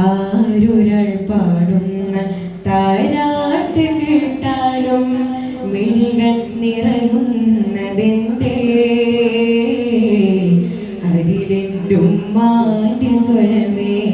ആരൊരാൾ പാടുന്ന താരാട്ട് കേട്ടാലും മിഴികൾ നിറയുന്നതെന്തേ? അതിലെന്തും മാറ്റി സ്വരമേ.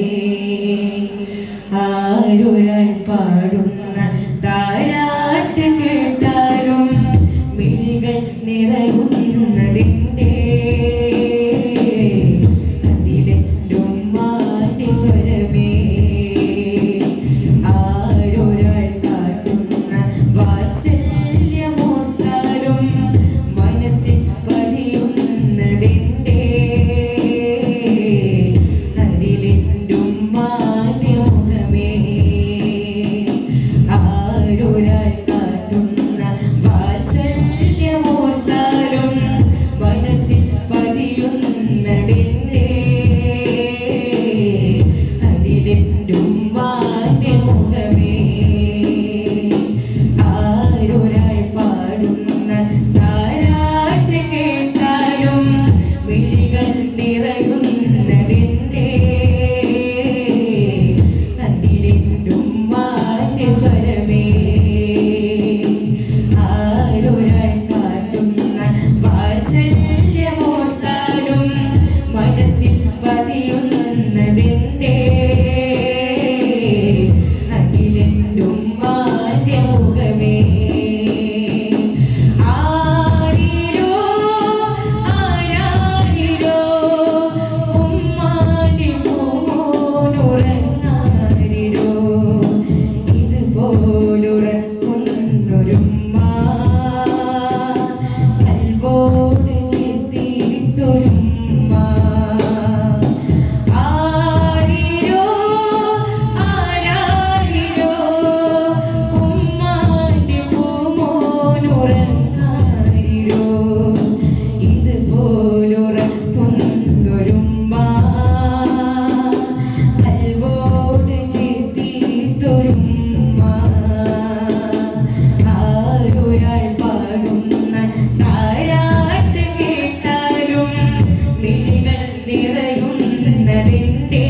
എന്നതിന്റെ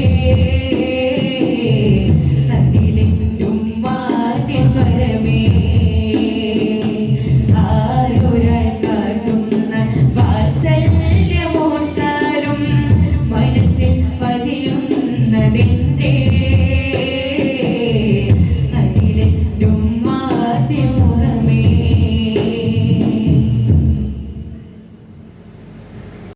അതിലെന്തും വാട്ടി സ്വരമേ. ആരൊരാൾ കാട്ടുന്ന വാത്സല്യമോട്ടാലും മനസ്സിൽ പതിയുന്നതിന്റെ